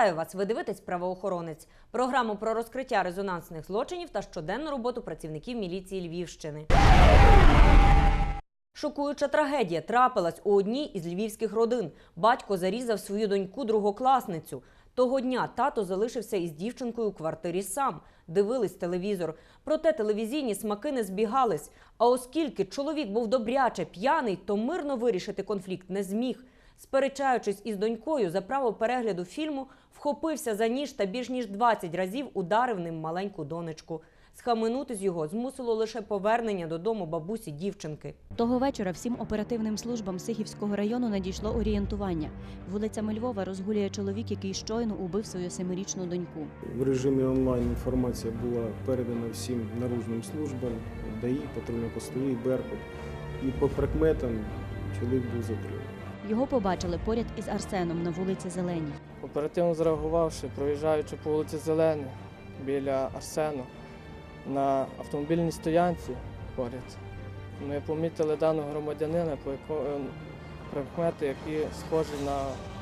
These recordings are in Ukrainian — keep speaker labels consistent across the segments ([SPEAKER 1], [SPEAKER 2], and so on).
[SPEAKER 1] Вітаю вас! Ви дивитесь правоохоронець. Програму про розкриття резонансних злочинів та щоденну роботу працівників міліції Львівщини. Шокуюча трагедія трапилась у одній із львівських родин. Батько зарізав свою доньку другокласницю. Того дня тато залишився із дівчинкою у квартирі сам. Дивились телевізор. Проте телевізійні смаки не збігались. А оскільки чоловік був добряче п'яний, то мирно вирішити конфлікт не зміг. Сперечаючись із донькою за право перегляду фільму, вхопився за ніж та більш ніж 20 разів ударив ним маленьку донечку. Схаменутись його змусило лише повернення додому бабусі дівчинки.
[SPEAKER 2] Того вечора всім оперативним службам Сихівського району надійшло орієнтування. Вулицями Львова розгулює чоловік, який щойно убив свою семирічну доньку.
[SPEAKER 3] В режимі онлайн інформація була передана всім наружним службам, ДАІ, патрульно-постовий, Беркут. І по прикметам чоловік був затриманий.
[SPEAKER 2] Його побачили поряд із Арсеном на вулиці Зеленій.
[SPEAKER 4] Оперативно зреагувавши, проїжджаючи по вулиці Зеленій біля Арсену на автомобільній стоянці поряд, ми помітили даного громадянина, по яко- е, прикмети, які схожі на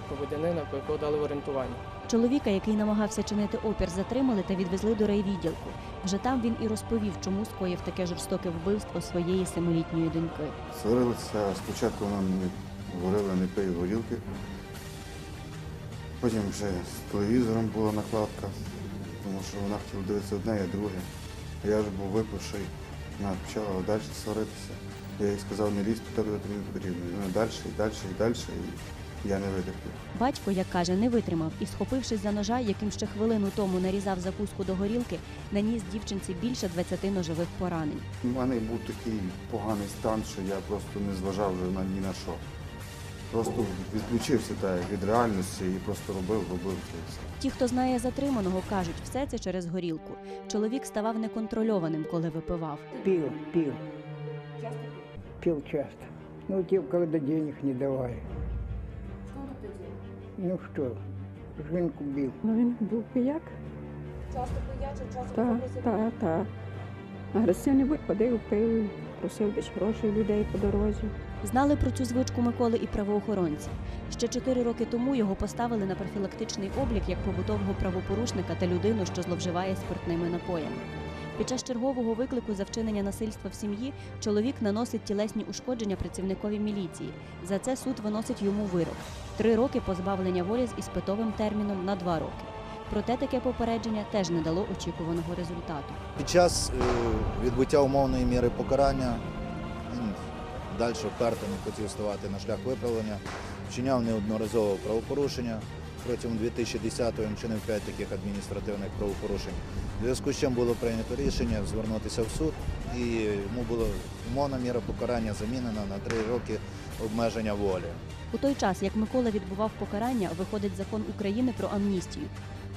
[SPEAKER 4] громадянина, по якого дали орієнтування.
[SPEAKER 2] Чоловіка, який намагався чинити опір, затримали та відвезли до райвідділку. Вже там він і розповів, чому скоїв таке жорстоке вбивство своєї семилітньої доньки.
[SPEAKER 5] Сварилися, спочатку нам говорили не пий горілки. Потім вже з телевізором була накладка, тому що вона хотіла дивитися одне, я друге. Я вже був випивший, вона почала далі сваритися. Я їй сказав, не лізь туди, куди тобі не потрібно. І вона далі, і далі, і далі, і я не витерпів.
[SPEAKER 2] Батько, як каже, не витримав і, схопившись за ножа, яким ще хвилину тому нарізав закуску до горілки, наніс дівчинці більше 20 ножових поранень.
[SPEAKER 5] У мене був такий поганий стан, що я просто не зважав вже на ні на що. Просто відключився так, від реальності і просто робив, робив це все.
[SPEAKER 2] Ті, хто знає затриманого, кажуть, все це через горілку. Чоловік ставав неконтрольованим, коли випивав.
[SPEAKER 6] Пил, пил. Пил часто. Ну, тем, когда денег не давали. Ну что, жінку бил.
[SPEAKER 7] Ну він був пияк. Часто пиячий, часто так, так, так. Агресивний виходив, пив, просив десь грошей людей по дорозі.
[SPEAKER 2] Знали про цю звичку Миколи і правоохоронці. Ще чотири роки тому його поставили на профілактичний облік як побутового правопорушника та людину, що зловживає спиртними напоями. Під час чергового виклику за вчинення насильства в сім'ї чоловік наносить тілесні ушкодження працівникові міліції. За це суд виносить йому вирок три роки позбавлення волі з іспитовим терміном на два роки. Проте таке попередження теж не дало очікуваного результату.
[SPEAKER 8] Під час е, відбуття умовної міри покарання далі вперто не хотів ставати на шлях виправлення, вчиняв неодноразово правопорушення. Протягом 2010-го він вчинив 5 таких адміністративних правопорушень. В зв'язку з чим було прийнято рішення звернутися в суд, і йому була умовна міра покарання замінена на 3 роки обмеження волі.
[SPEAKER 2] У той час, як Микола відбував покарання, виходить закон України про амністію,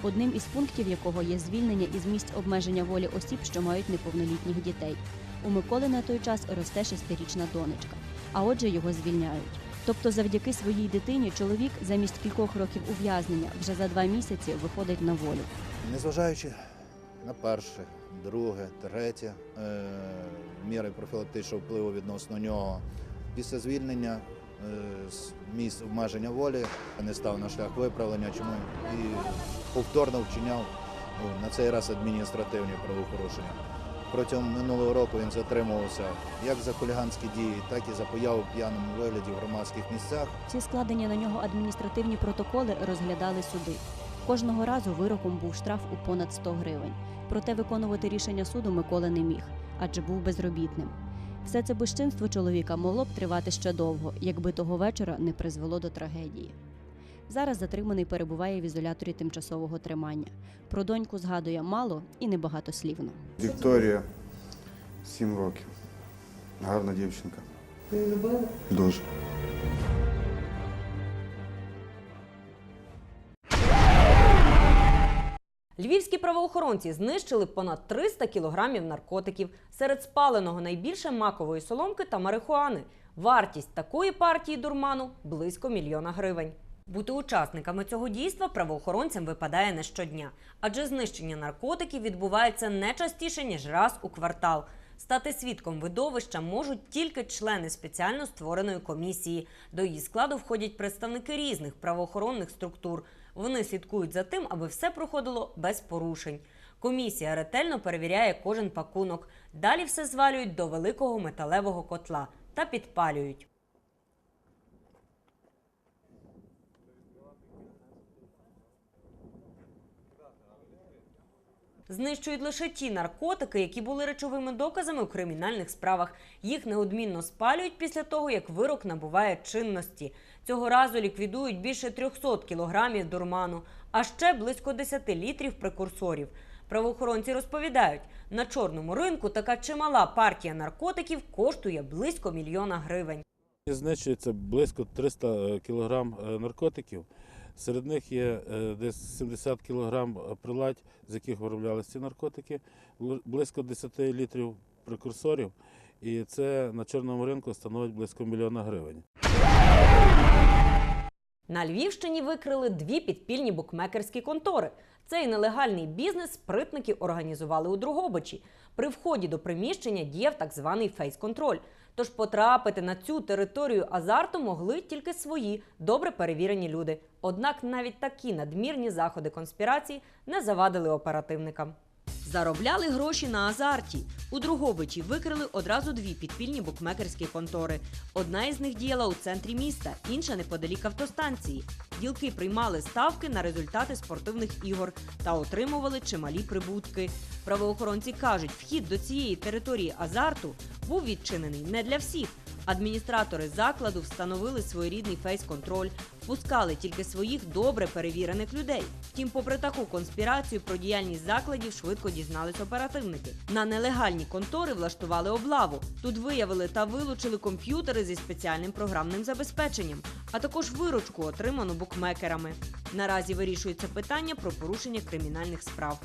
[SPEAKER 2] одним із пунктів якого є звільнення із місць обмеження волі осіб, що мають неповнолітніх дітей. У Миколи на той час росте шестирічна донечка, а отже його звільняють. Тобто, завдяки своїй дитині чоловік замість кількох років ув'язнення вже за два місяці виходить на волю.
[SPEAKER 8] Незважаючи на перше, друге, третє е, міри профілактичного впливу відносно нього, після звільнення е, з місць обмеження волі не став на шлях виправлення, чому і повторно вчиняв ну, на цей раз адміністративні правопорушення. Протягом минулого року він затримувався як за хуліганські дії, так і за появу в п'яному вигляді в громадських місцях.
[SPEAKER 2] Всі складені на нього адміністративні протоколи розглядали суди. Кожного разу вироком був штраф у понад 100 гривень. Проте виконувати рішення суду Микола не міг, адже був безробітним. Все це безчинство чоловіка могло б тривати ще довго, якби того вечора не призвело до трагедії. Зараз затриманий перебуває в ізоляторі тимчасового тримання. Про доньку згадує мало і небагатослівно.
[SPEAKER 5] Вікторія, 7 років. Гарна дівчинка. любила? Дуже.
[SPEAKER 1] Львівські правоохоронці знищили понад 300 кілограмів наркотиків. Серед спаленого найбільше макової соломки та марихуани. Вартість такої партії дурману близько мільйона гривень. Бути учасниками цього дійства правоохоронцям випадає не щодня, адже знищення наркотиків відбувається не частіше ніж раз у квартал. Стати свідком видовища можуть тільки члени спеціально створеної комісії. До її складу входять представники різних правоохоронних структур. Вони слідкують за тим, аби все проходило без порушень. Комісія ретельно перевіряє кожен пакунок. Далі все звалюють до великого металевого котла та підпалюють. Знищують лише ті наркотики, які були речовими доказами у кримінальних справах. Їх неодмінно спалюють після того, як вирок набуває чинності. Цього разу ліквідують більше 300 кілограмів дурману, а ще близько 10 літрів прекурсорів. Правоохоронці розповідають, на чорному ринку така чимала партія наркотиків коштує близько мільйона гривень.
[SPEAKER 9] Знищується близько 300 кг наркотиків. Серед них є е, десь 70 кг приладь, з яких вироблялися ці наркотики, близько 10 літрів прекурсорів, і це на чорному ринку становить близько мільйона гривень.
[SPEAKER 1] На Львівщині викрили дві підпільні букмекерські контори. Цей нелегальний бізнес спритники організували у Другобичі. При вході до приміщення діяв так званий фейс-контроль. Тож потрапити на цю територію азарту могли тільки свої добре перевірені люди. Однак навіть такі надмірні заходи конспірації не завадили оперативникам. Заробляли гроші на азарті. У Другобичі викрили одразу дві підпільні букмекерські контори. Одна із них діяла у центрі міста, інша неподалік автостанції. Ділки приймали ставки на результати спортивних ігор та отримували чималі прибутки. Правоохоронці кажуть, вхід до цієї території азарту був відчинений не для всіх. Адміністратори закладу встановили своєрідний фейс-контроль, впускали тільки своїх добре перевірених людей. Втім, попри таку конспірацію про діяльність закладів швидко дізнались оперативники. На нелегальні контори влаштували облаву. Тут виявили та вилучили комп'ютери зі спеціальним програмним забезпеченням, а також виручку, отриману букмекерами. Наразі вирішується питання про порушення кримінальних справ.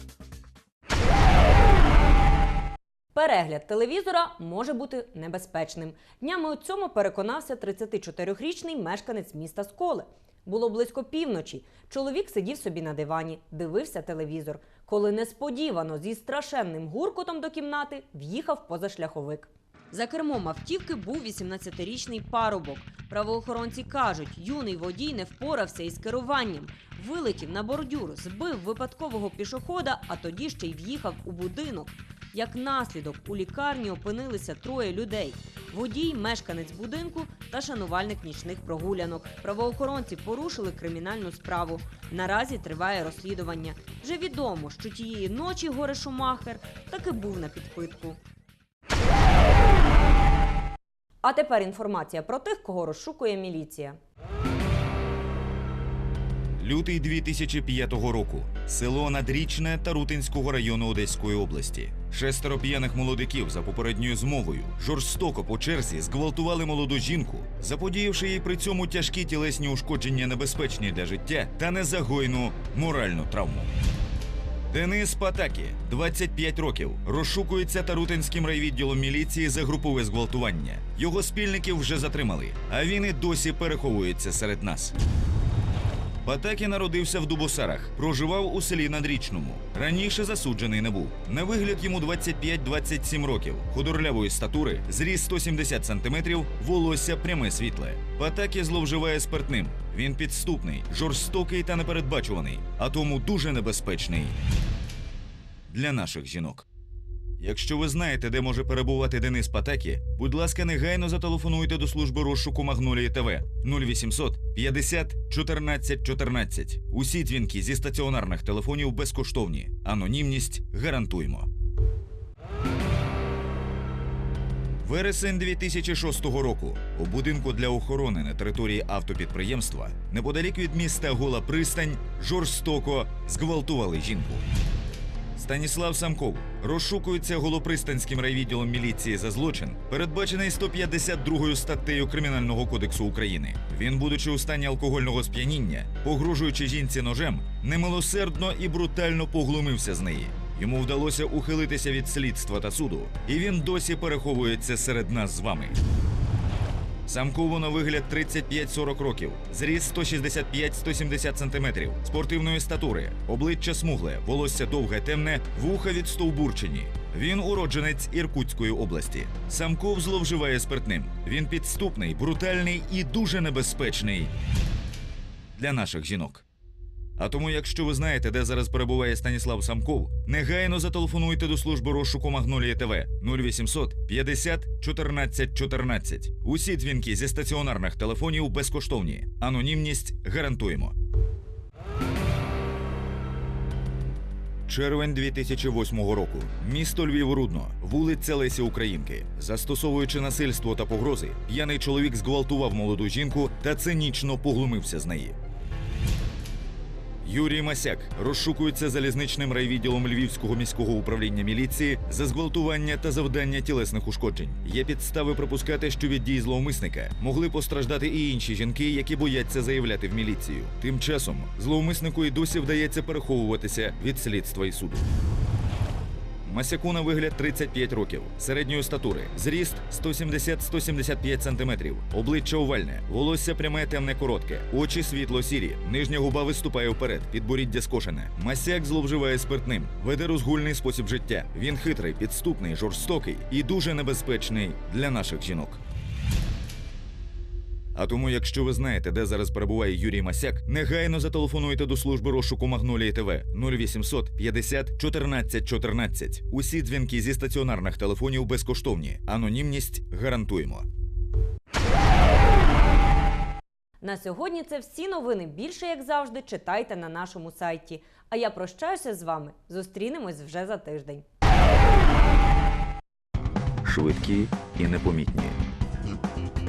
[SPEAKER 1] Перегляд телевізора може бути небезпечним. Днями у цьому переконався 34-річний мешканець міста Сколе. Було близько півночі. Чоловік сидів собі на дивані, дивився телевізор, коли несподівано зі страшенним гуркотом до кімнати в'їхав позашляховик. За кермом автівки був 18-річний парубок. Правоохоронці кажуть, юний водій не впорався із керуванням, вилетів на бордюр, збив випадкового пішохода, а тоді ще й в'їхав у будинок. Як наслідок у лікарні опинилися троє людей: водій, мешканець будинку та шанувальник нічних прогулянок. Правоохоронці порушили кримінальну справу. Наразі триває розслідування. Вже відомо, що тієї ночі горе Шумахер таки був на підпитку. А тепер інформація про тих, кого розшукує міліція.
[SPEAKER 10] Лютий 2005 року. Село Надрічне Тарутинського району Одеської області. Шестеро п'яних молодиків за попередньою змовою жорстоко по черзі зґвалтували молоду жінку, заподіявши їй при цьому тяжкі тілесні ушкодження небезпечні для життя та незагойну моральну травму. Денис Патакі, 25 років, розшукується Тарутинським райвідділом міліції за групове зґвалтування. Його спільників вже затримали, а він і досі переховується серед нас. Патакі народився в Дубосарах, проживав у селі Надрічному. Раніше засуджений не був. На вигляд йому 25-27 років, худорлявої статури, зріст 170 сантиметрів, волосся пряме світле. Патакі зловживає спиртним. Він підступний, жорстокий та непередбачуваний, а тому дуже небезпечний для наших жінок. Якщо ви знаєте, де може перебувати Денис Патакі, будь ласка, негайно зателефонуйте до служби розшуку Магнолії ТВ 0800 50 14 14. Усі дзвінки зі стаціонарних телефонів безкоштовні. Анонімність гарантуємо. Вересень 2006 року у будинку для охорони на території автопідприємства неподалік від міста Гола Пристань жорстоко зґвалтували жінку. Станіслав Самков розшукується голопристанським райвідділом міліції за злочин, передбачений 152 статтею Кримінального кодексу України. Він, будучи у стані алкогольного сп'яніння, погрожуючи жінці ножем, немилосердно і брутально поглумився з неї. Йому вдалося ухилитися від слідства та суду, і він досі переховується серед нас з вами. Самкову на вигляд 35-40 років, зріст 165-170 сантиметрів, спортивної статури, обличчя смугле, волосся довге, темне, вуха відстовбурчені. Він уродженець Іркутської області. Самков зловживає спиртним. Він підступний, брутальний і дуже небезпечний для наших жінок. А тому, якщо ви знаєте, де зараз перебуває Станіслав Самков, негайно зателефонуйте до служби розшуку Магнолія ТВ 0800 50 14 14. Усі дзвінки зі стаціонарних телефонів безкоштовні. Анонімність гарантуємо. Червень 2008 року. Місто Львів Рудно, вулиця Лесі Українки. Застосовуючи насильство та погрози, п'яний чоловік зґвалтував молоду жінку та цинічно поглумився з неї. Юрій Масяк розшукується залізничним райвідділом Львівського міського управління міліції за зґвалтування та завдання тілесних ушкоджень. Є підстави припускати, що від дій зловмисника могли постраждати і інші жінки, які бояться заявляти в міліцію. Тим часом зловмиснику і досі вдається переховуватися від слідства і суду. Масяку на вигляд 35 років, середньої статури, зріст 170-175 см, обличчя овальне, волосся пряме темне коротке, очі світло-сірі, нижня губа виступає вперед, підборіддя скошене. Масяк зловживає спиртним, веде розгульний спосіб життя. Він хитрий, підступний, жорстокий і дуже небезпечний для наших жінок. А тому, якщо ви знаєте, де зараз перебуває Юрій Масяк, негайно зателефонуйте до служби розшуку Магнолії ТВ 0800 50 14 14. Усі дзвінки зі стаціонарних телефонів безкоштовні. Анонімність гарантуємо.
[SPEAKER 1] На сьогодні це всі новини. Більше, як завжди, читайте на нашому сайті. А я прощаюся з вами. Зустрінемось вже за тиждень.
[SPEAKER 11] швидкі і непомітні,